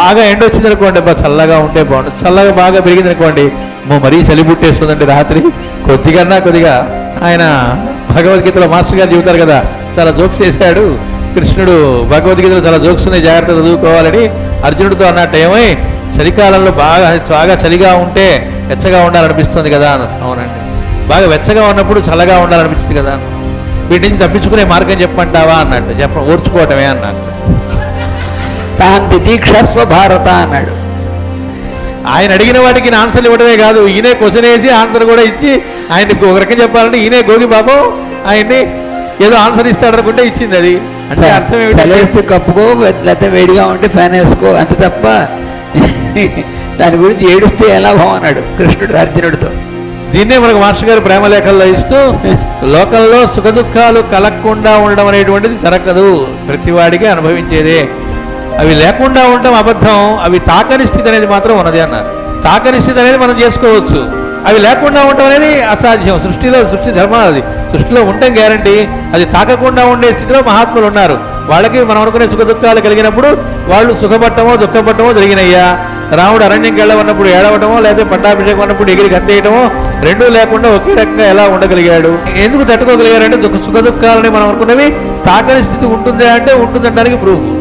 బాగా ఎండ వచ్చింది అనుకోండి అబ్బా చల్లగా ఉంటే బాగుంటుంది చల్లగా బాగా పెరిగింది అనుకోండి మో మరీ చలి పుట్టేస్తుందండి రాత్రి. కొద్దిగన్నా కొద్దిగా ఆయన భగవద్గీతలో మాస్టర్ గారు చెబుతారు కదా చాలా జోక్స్ చేశాడు. కృష్ణుడు భగవద్గీతలో చాలా జోక్స్ ఉన్నాయి జాగ్రత్త చదువుకోవాలని. అర్జునుడితో అన్నట్టు ఏమై చలికాలంలో బాగా బాగా చలిగా ఉంటే వెచ్చగా ఉండాలనిపిస్తుంది కదా అవునండి. బాగా వెచ్చగా ఉన్నప్పుడు చల్లగా ఉండాలనిపించింది కదా వీటి నుంచి తప్పించుకునే మార్గం చెప్పంటావా అన్నట్టు చెప్ప ఓర్చుకోవటమే అన్నట్టు తాన్ తితీక్షస్వ భారత అన్నాడు. ఆయన అడిగిన వాటికి ఆన్సర్లు ఇవ్వడమే కాదు. ఈయనే క్వశ్చన్ వేసి ఆన్సర్ కూడా ఇచ్చి ఆయనకి ఒక రకం చెప్పాలంటే ఈయనే గోగి బాబు ఆయన్ని ఏదో ఆన్సర్ ఇస్తాడనుకుంటే ఇచ్చింది అది. అంటే అర్థం చలేస్తే కప్పుకో లేకపోతే వేడిగా ఉంటే ఫ్యాన్ వేసుకో అంతే తప్ప దాని గురించి ఏడుస్తే ఎలా అన్నాడు కృష్ణుడు అర్జునుడితో. దీన్నే మనకు మాస్టర్ గారు ప్రేమ లేఖల్లో ఇస్తూ లోకంలో సుఖదుఖాలు కలగకుండా ఉండడం అనేటువంటిది జరగదు. ప్రతివాడికి అనుభవించేదే. అవి లేకుండా ఉండటం అబద్ధం అవి తాకని స్థితి అనేది మాత్రం ఉన్నది అన్నారు. తాకని స్థితి అనేది మనం చేసుకోవచ్చు. అవి లేకుండా ఉండటం అనేది అసాధ్యం. సృష్టిలో సృష్టి ధర్మం అది. సృష్టిలో ఉండటం గ్యారంటీ అది తాకకుండా ఉండే స్థితిలో మహాత్ములు ఉన్నారు. వాళ్ళకి మనం అనుకునే సుఖ దుఃఖాలు కలిగినప్పుడు వాళ్ళు సుఖపట్టమో దుఃఖపట్టమో జరిగినయ్యా. రాముడు అరణ్యంకి వెళ్ళమన్నప్పుడు ఏడవటమో లేదా పట్టాభిషేకం అన్నప్పుడు ఎగిరి గంతేయటమో రెండూ లేకుండా ఒకే రకంగా ఎలా ఉండగలిగాడు? ఎందుకు తట్టుకోగలిగారంటే దుఃఖ సుఖ దుఃఖాలని మనం అనుకున్నవి తాకని స్థితి ఉంటుందా అంటే ఉంటుందనడానికి ప్రూఫ్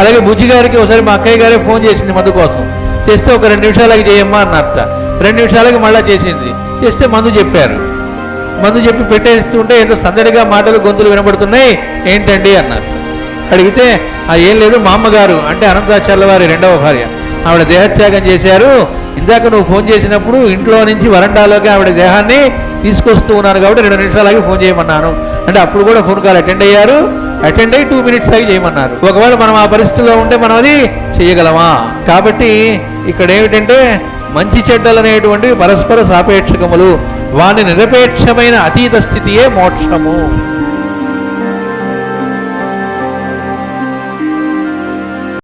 అలాగే బుజ్జి గారికి ఒకసారి మా అక్కయ్య గారే ఫోన్ చేసింది మందు కోసం. చేస్తే ఒక రెండు నిమిషాలకి చేయమ్మా అన్నట్ట రెండు నిమిషాలకి మళ్ళీ చేసింది. చేస్తే మందు చెప్పారు. మందు చెప్పి పెట్టేస్తుంటే ఏదో సందడిగా మాటలు గొంతులు వినబడుతున్నాయి. ఏంటండి అన్నారు అడిగితే అది ఏం లేదు మా అమ్మగారు అంటే అనంతాచార్య వారి రెండవ భార్య. ఆవిడ దేహత్యాగం చేశారు. ఇందాక నువ్వు ఫోన్ చేసినప్పుడు ఇంట్లో నుంచి వరండాలోకి ఆవిడ దేహాన్ని తీసుకొస్తూ ఉన్నాను కాబట్టి రెండు నిమిషాలకి ఫోన్ చేయమన్నాను. అంటే అప్పుడు కూడా ఫోన్ కాల్ అటెండ్ అయ్యారు. అటెండ్ అయ్యి టూ మినిట్స్ అవి చేయమన్నారు. ఒకవేళ మనం ఆ పరిస్థితిలో ఉంటే మనం అది చేయగలమా? కాబట్టి ఇక్కడ ఏమిటంటే మంచి చెడ్డలు అనేటువంటివి పరస్పర సాపేక్షకములు. వాని నిరపేక్షమైన అతీత స్థితియే మోక్షము.